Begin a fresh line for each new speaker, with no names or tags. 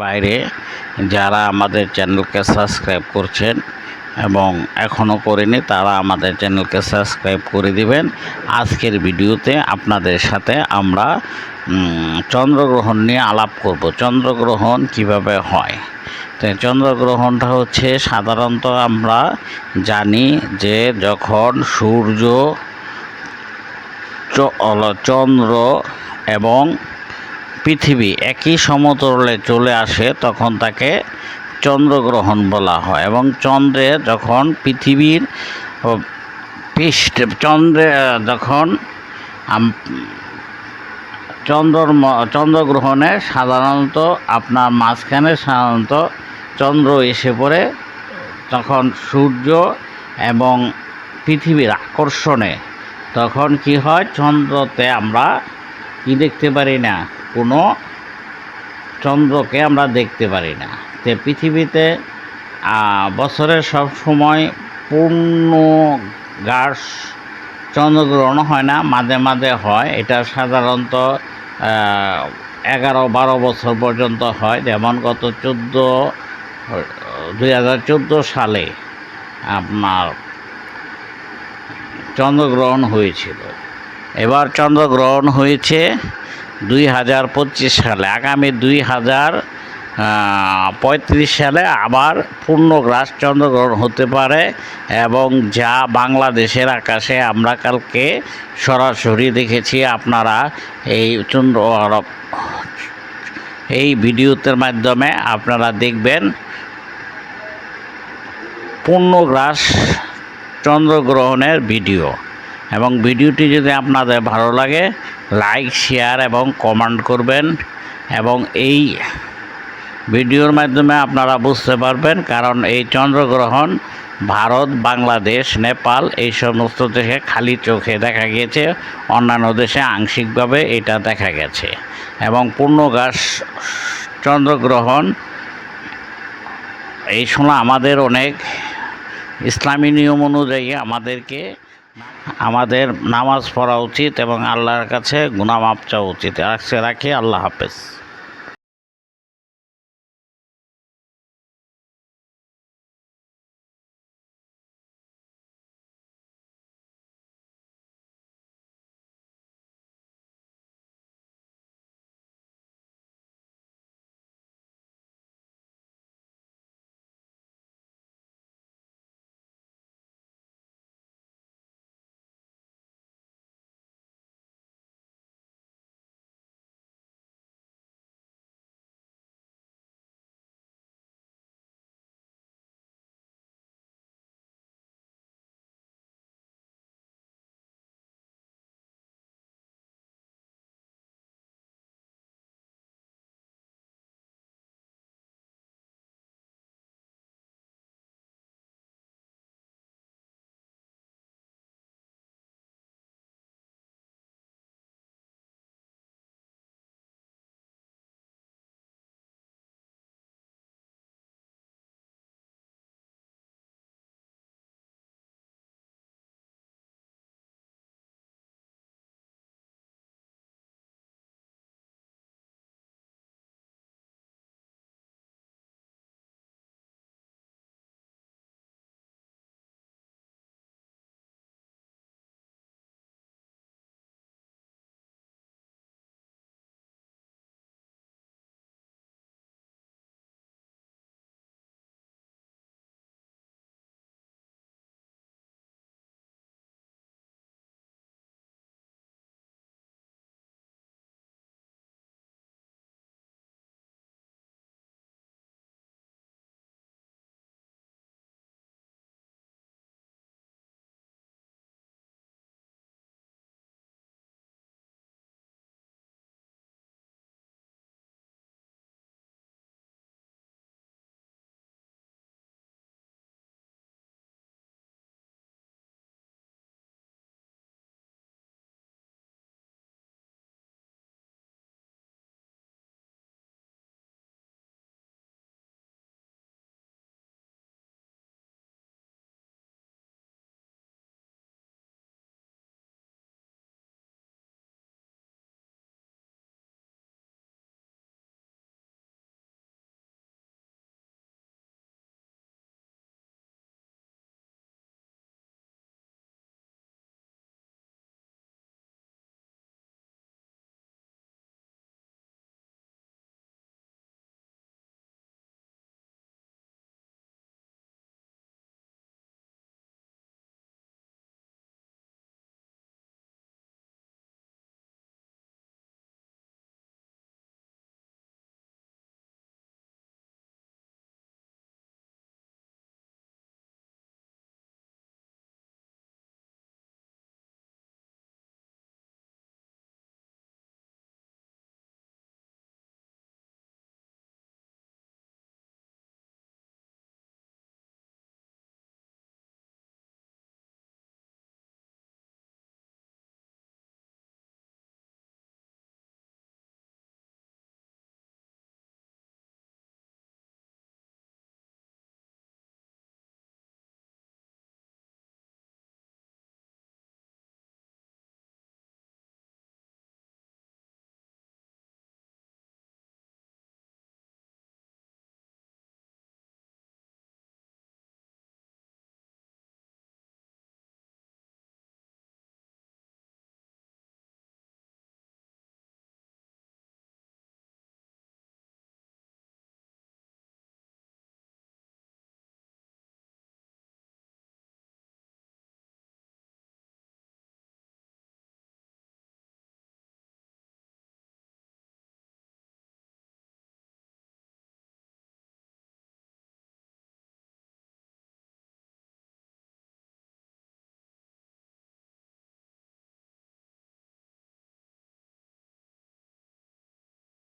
বাইরে যারা আমাদের চ্যানেলকে সাবস্ক্রাইব করছেন এবং এখনও করেনি, তারা আমাদের চ্যানেলকে সাবস্ক্রাইব করে দিবেন। আজকের ভিডিওতে আপনাদের সাথে আমরা চন্দ্রগ্রহণ নিয়ে আলাপ করব। চন্দ্রগ্রহণ কীভাবে হয়? তো চন্দ্রগ্রহণটা হচ্ছে, সাধারণত আমরা জানি যে যখন সূর্য চন্দ্র এবং পৃথিবী একই সমতলে চলে আসে, তখন তাকে চন্দ্রগ্রহণ বলা হয়। এবং চন্দ্রে যখন পৃথিবীর পৃষ্ঠ, চন্দ্রে যখন ম- চন্দ্রগ্রহণে সাধারণত আপনার মাঝখানে সাধারণত চন্দ্র এসে পড়ে, তখন সূর্য এবং পৃথিবীর আকর্ষণে। তখন কি হয়? চন্দ্রতে আমরা কি দেখতে পারি না? কোনো চন্দ্রকে আমরা দেখতে পারি না। তো পৃথিবীতে বছরের সব সময় পূর্ণ গাছ চন্দ্রগ্রহণ হয় না, মাঝে মাঝে হয়। এটা সাধারণত এগারো, বারো বছর পর্যন্ত হয়। যেমন গত চোদ্দ দুই হাজার চোদ্দ সালে আপনার চন্দ্রগ্রহণ হয়েছিল। এবার চন্দ্রগ্রহণ হয়েছে দুই হাজার পঁচিশ সালে, আগামী দুই হাজার পঁয়ত্রিশ সালে আবার পূর্ণগ্রাস চন্দ্রগ্রহণ হতে পারে এবং যা বাংলাদেশের আকাশে আমরা কালকে সরাসরি দেখেছি, আপনারা এই চন্দ্র এই ভিডিওতে মাধ্যমে আপনারা দেখবেন পূর্ণগ্রাস চন্দ্রগ্রহণের ভিডিও। এবং ভিডিওটি যদি আপনাদের ভালো লাগে, লাইক, শেয়ার এবং কমেন্ট করবেন। এবং এই ভিডিওর মাধ্যমে আপনারা বুঝতে পারবেন, কারণ এই চন্দ্রগ্রহণ ভারত, বাংলাদেশ, নেপাল এই সমস্ত দেশে খালি চোখে দেখা গিয়েছে, অন্যান্য দেশে আংশিকভাবে এটা দেখা গেছে। এবং পূর্ণগ্রাস চন্দ্রগ্রহণ, এই সময় আমাদের অনেক ইসলামী নিয়ম অনুযায়ী আমাদেরকে আমাদের নামাজ পড়া উচিত এবং আল্লাহর কাছে গুনামাপ চাওয়া উচিত। রাখছে রাখি আল্লাহ হাফেজ।